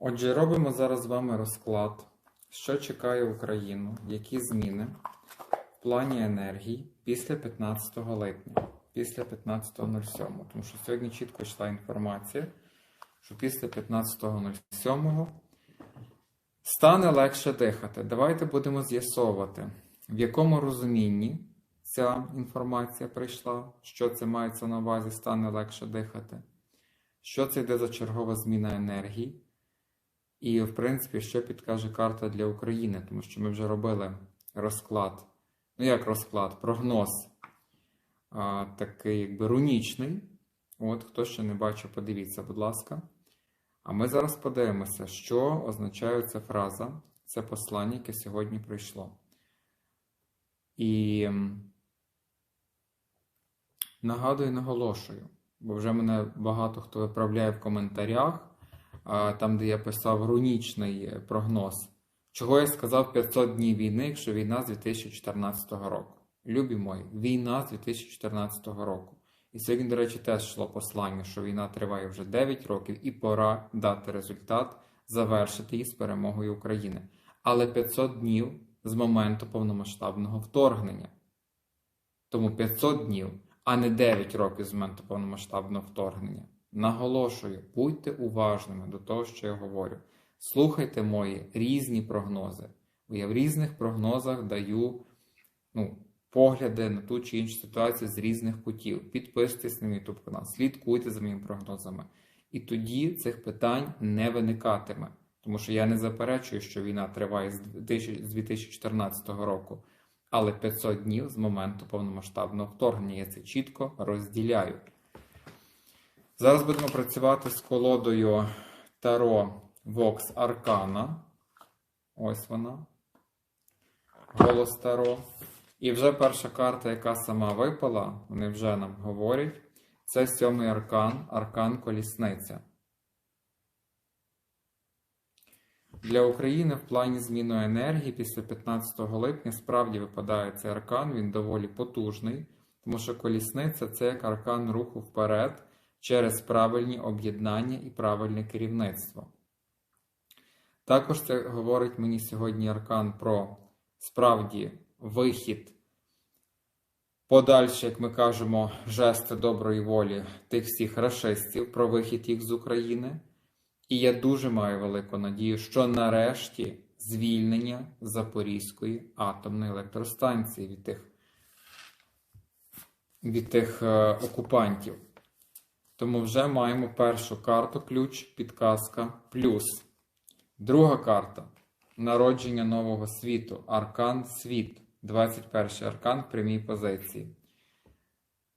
Отже, робимо зараз з вами розклад, що чекає Україну, які зміни в плані енергії після 15 липня, після 15.07. Тому що сьогодні чітко йшла інформація, що після 15.07 стане легше дихати. Давайте будемо з'ясовувати, в якому розумінні ця інформація прийшла, що це мається на увазі, стане легше дихати, що це йде за чергова зміна енергії. І, в принципі, що підкаже карта для України, тому що ми вже робили розклад. Ну, як розклад, прогноз а, такий, якби рунічний. От, хто ще не бачив, подивіться, будь ласка. А ми зараз подивимося, що означає ця фраза, це послання, яке сьогодні прийшло. І нагадую, наголошую, бо вже мене багато хто виправляє в коментарях там, де я писав рунічний е, прогноз. Чого я сказав 500 днів війни, якщо війна з 2014 року? Любі мої, війна з 2014 року. І сьогодні, до речі, теж йшло послання, що війна триває вже 9 років, і пора дати результат, завершити її з перемогою України. Але 500 днів з моменту повномасштабного вторгнення. Тому 500 днів, а не 9 років з моменту повномасштабного вторгнення. Наголошую, будьте уважними до того, що я говорю. Слухайте мої різні прогнози. Бо я в різних прогнозах даю ну, погляди на ту чи іншу ситуацію з різних кутів. Підписуйтесь на мій YouTube канал, слідкуйте за моїми прогнозами. І тоді цих питань не виникатиме. Тому що я не заперечую, що війна триває з 2014 року. Але 500 днів з моменту повномасштабного вторгнення я це чітко розділяю. Зараз будемо працювати з колодою Таро Vox Arcana. Ось вона. Голос Таро. І вже перша карта, яка сама випала, вони вже нам говорять. Це сьомий аркан, аркан Колісниця. Для України в плані зміни енергії після 15 липня справді випадає цей аркан, він доволі потужний, тому що колісниця це як аркан руху вперед через правильні об'єднання і правильне керівництво. Також це говорить мені сьогодні аркан про справді вихід, подальше, як ми кажемо, жести доброї волі тих всіх расистів, про вихід їх з України. І я дуже маю велику надію, що нарешті звільнення Запорізької атомної електростанції від тих, від тих е, окупантів. Тому вже маємо першу карту, ключ, підказка, плюс. Друга карта народження нового світу. Аркан світ. 21 аркан в прямій позиції.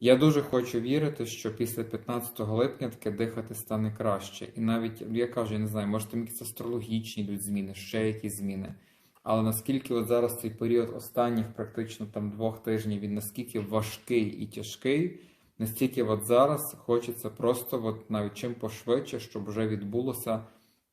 Я дуже хочу вірити, що після 15 липня таке дихати стане краще. І навіть, я кажу, я не знаю, може там якісь астрологічні йдуть зміни, ще якісь зміни. Але наскільки от зараз цей період останніх практично там двох тижнів він наскільки важкий і тяжкий, настільки от зараз хочеться просто от навіть чим пошвидше, щоб вже відбулося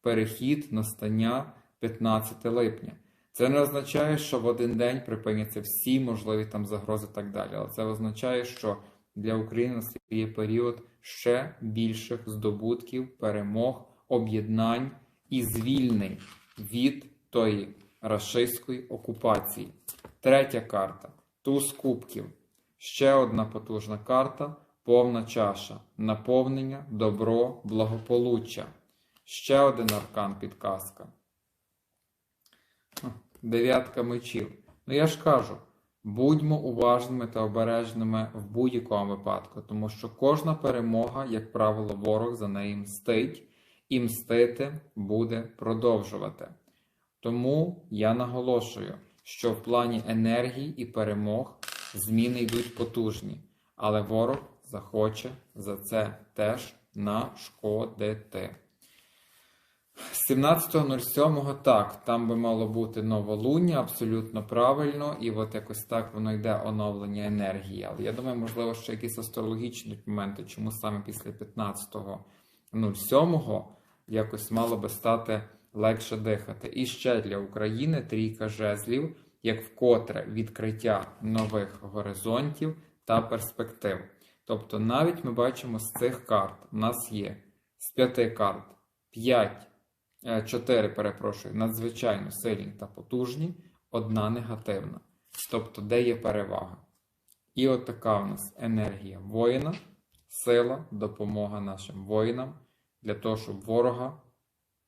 перехід настання 15 липня. Це не означає, що в один день припиняться всі можливі там загрози і так далі. Але це означає, що для України настає період ще більших здобутків, перемог, об'єднань і звільнень від тої рашистської окупації. Третя карта туз кубків. Ще одна потужна карта повна чаша. Наповнення, добро, благополуччя. Ще один аркан підказка. Дев'ятка мечів. Ну я ж кажу, будьмо уважними та обережними в будь-якому випадку, тому що кожна перемога, як правило, ворог за неї мстить, і мстити буде продовжувати. Тому я наголошую, що в плані енергії і перемог зміни йдуть потужні, але ворог захоче за це теж нашкодити. 17.07 так, там би мало бути новолуння, абсолютно правильно, і от якось так воно йде оновлення енергії. Але я думаю, можливо, ще якісь астрологічні моменти, чому саме після 15.07 якось мало би стати легше дихати. І ще для України трійка жезлів, як вкотре відкриття нових горизонтів та перспектив. Тобто, навіть ми бачимо з цих карт, у нас є з п'яти карт 5 е, чотири, перепрошую, надзвичайно сильні та потужні, одна негативна. Тобто, де є перевага? І от така в нас енергія воїна, сила, допомога нашим воїнам для того, щоб ворога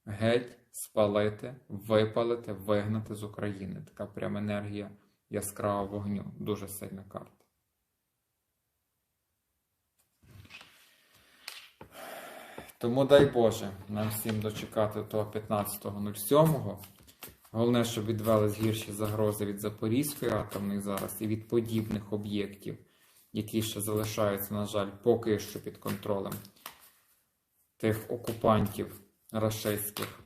геть спалити, випалити, вигнати з України. Така прям енергія яскравого вогню. Дуже сильна карта. Тому дай Боже нам всім дочекати того 15.07. Головне, щоб відвелись гірші загрози від Запорізької атомної зараз і від подібних об'єктів, які ще залишаються, на жаль, поки що під контролем тих окупантів рашистських.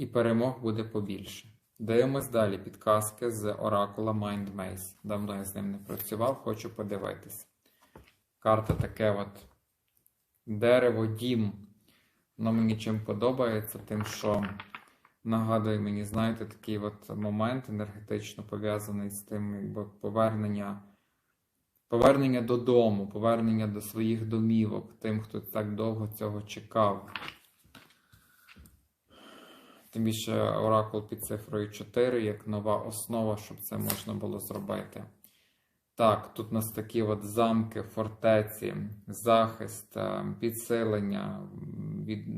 І перемог буде побільше. Дивимось далі підказки з Оракула Mind Maze. Давно я з ним не працював, хочу подивитися. Карта таке от дерево, дім. Воно мені чим подобається, тим, що нагадує мені, знаєте, такий от момент енергетично пов'язаний з тим, якби повернення. Повернення додому, повернення до своїх домівок, тим, хто так довго цього чекав. Тим більше оракул під цифрою 4 як нова основа, щоб це можна було зробити. Так, тут у нас такі от замки, фортеці, захист, е, підсилення,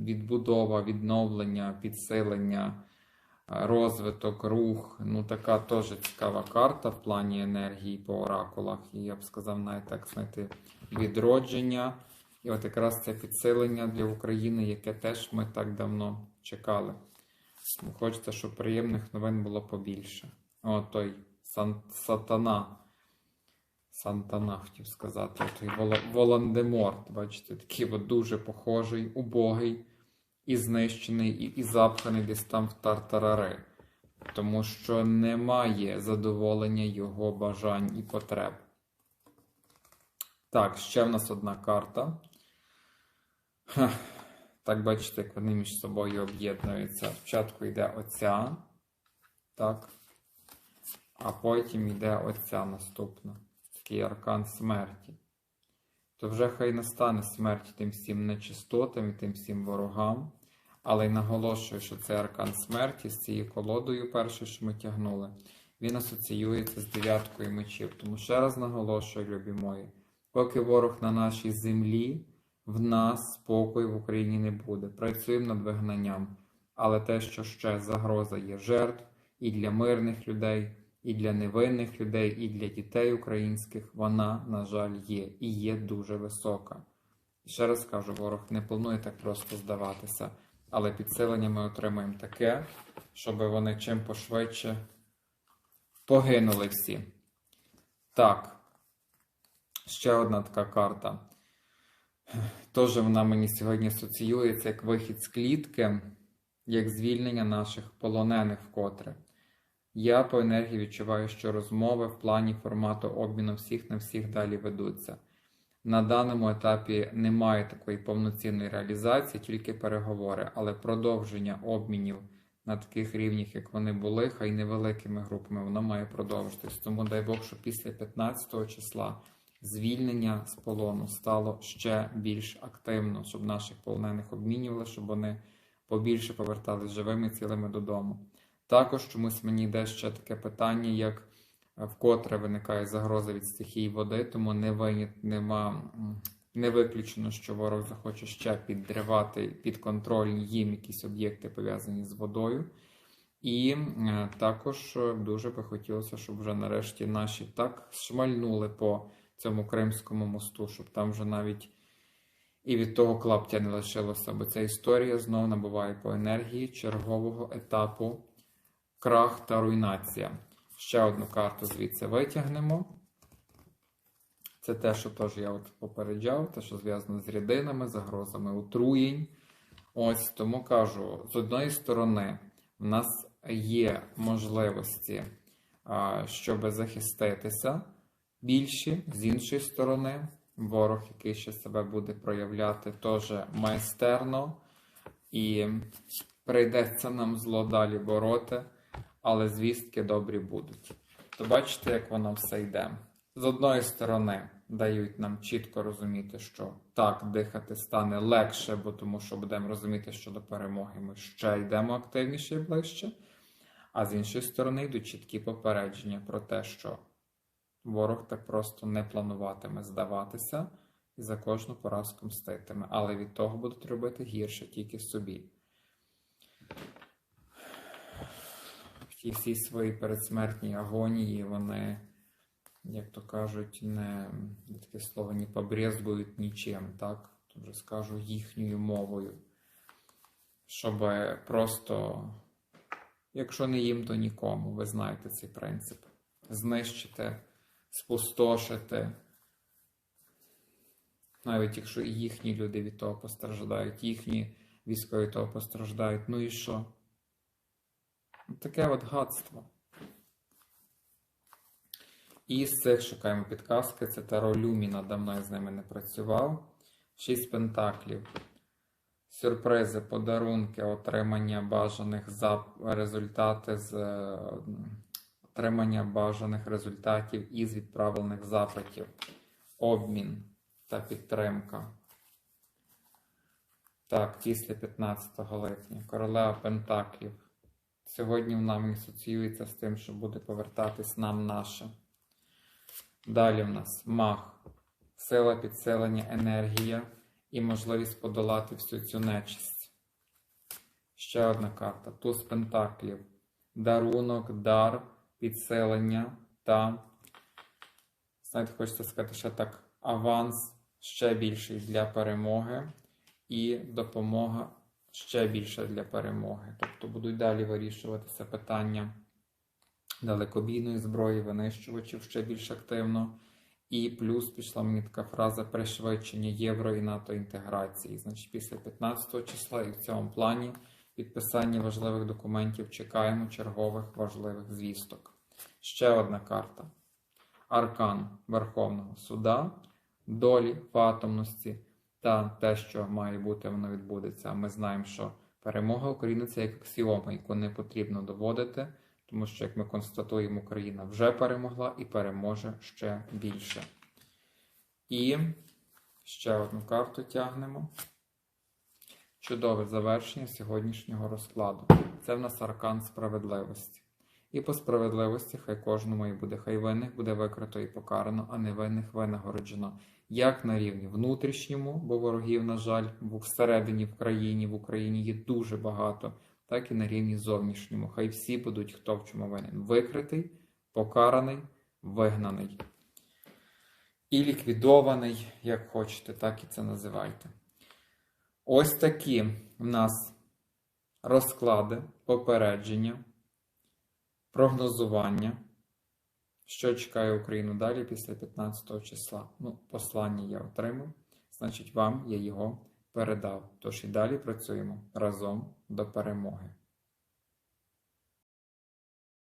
відбудова, відновлення, підсилення, е, розвиток, рух. Ну, така теж цікава карта в плані енергії по оракулах. І я б сказав, навіть так знайти відродження. І от якраз це підсилення для України, яке теж ми так давно чекали. Хочеться, щоб приємних новин було побільше. О, той сан, сатана. Сантана хотів сказати. Той Волан-де-Морт, бачите, такий от дуже похожий, убогий, і знищений, і, і запханий десь там в тартарари. Тому що немає задоволення його бажань і потреб. Так, ще в нас одна карта. Так, бачите, як вони між собою об'єднуються. Спочатку йде оця. Так. А потім йде оця наступна. Такий аркан смерті. То вже хай настане смерть тим всім нечистотам і тим всім ворогам. Але й наголошую, що це аркан смерті з цією колодою, перше, що ми тягнули, він асоціюється з дев'яткою мечів. Тому ще раз наголошую, любі мої, поки ворог на нашій землі в нас спокою в Україні не буде. Працюємо над вигнанням. Але те, що ще загроза є жертв і для мирних людей, і для невинних людей, і для дітей українських, вона, на жаль, є і є дуже висока. І ще раз кажу, ворог не планує так просто здаватися, але підсилення ми отримаємо таке, щоб вони чим пошвидше погинули всі. Так, ще одна така карта. Теж вона мені сьогодні асоціюється як вихід з клітки, як звільнення наших полонених вкотре. Я по енергії відчуваю, що розмови в плані формату обміну всіх на всіх далі ведуться. На даному етапі немає такої повноцінної реалізації, тільки переговори, але продовження обмінів на таких рівнях, як вони були, хай невеликими групами, воно має продовжитись. Тому дай Бог, що після 15 числа звільнення з полону стало ще більш активно, щоб наших полонених обмінювали, щоб вони побільше повертались живими цілими додому. Також чомусь мені йде ще таке питання, як вкотре виникає загроза від стихії води, тому не винят, нема, не виключено, що ворог захоче ще підривати під контроль їм якісь об'єкти пов'язані з водою. І е, також дуже би хотілося, щоб вже нарешті наші так шмальнули по цьому Кримському мосту, щоб там вже навіть і від того клаптя не лишилося, бо ця історія знову набуває по енергії чергового етапу крах та руйнація. Ще одну карту звідси витягнемо. Це те, що теж я от попереджав, те, що зв'язано з рідинами, загрозами отруєнь. Ось тому кажу: з одної сторони, в нас є можливості, щоб захиститися більші, з іншої сторони, ворог, який ще себе буде проявляти, теж майстерно, і прийдеться нам зло далі бороти, але звістки добрі будуть. То бачите, як воно все йде. З одної сторони, дають нам чітко розуміти, що так, дихати стане легше, бо тому що будемо розуміти, що до перемоги ми ще йдемо активніше і ближче. А з іншої сторони йдуть чіткі попередження про те, що ворог так просто не плануватиме здаватися і за кожну поразку мститиме, але від того будуть робити гірше тільки собі. В тій всій своїй передсмертній агонії вони, як то кажуть, не таке слово не побрезгують нічим, так? Тут вже скажу їхньою мовою. Щоб просто, якщо не їм, то нікому, ви знаєте цей принцип. Знищити, спустошити. Навіть якщо і їхні люди від того постраждають, їхні військові того постраждають, ну і що? Таке от гадство. І з цих шукаємо підказки. Це Таро Люміна, давно я з ними не працював. Шість пентаклів. Сюрпризи, подарунки, отримання бажаних зап... результати з е, отримання бажаних результатів із відправлених запитів, обмін та підтримка. Так, після 15 липня. Королева Пентаклів. Сьогодні в нам асоціюється з тим, що буде повертатись нам наше. Далі в нас мах, сила підсилення, енергія і можливість подолати всю цю нечисть. Ще одна карта. Туз Пентаклів. Дарунок, дар, підсилення та, знаєте, хочеться сказати, ще так, аванс ще більший для перемоги і допомога ще більше для перемоги. Тобто будуть далі вирішуватися питання далекобійної зброї, винищувачів ще більш активно. І плюс пішла мені така фраза пришвидшення євро і НАТО інтеграції. Значить, після 15 числа і в цьому плані підписання важливих документів чекаємо чергових важливих звісток. Ще одна карта. Аркан Верховного Суда, долі в атомності та те, що має бути, воно відбудеться. Ми знаємо, що перемога України це як аксіома, яку не потрібно доводити, тому що, як ми констатуємо, Україна вже перемогла і переможе ще більше. І ще одну карту тягнемо. Чудове завершення сьогоднішнього розкладу. Це в нас аркан справедливості. І по справедливості хай кожному і буде, хай винних буде викрито і покарано, а не винних винагороджено. Як на рівні внутрішньому, бо ворогів, на жаль, всередині в країні, в Україні є дуже багато, так і на рівні зовнішньому. Хай всі будуть, хто в чому винен. Викритий, покараний, вигнаний. І ліквідований, як хочете, так і це називайте. Ось такі в нас розклади, попередження прогнозування, що чекає Україну далі після 15 числа. Ну, послання я отримав, значить, вам я його передав. Тож і далі працюємо разом до перемоги.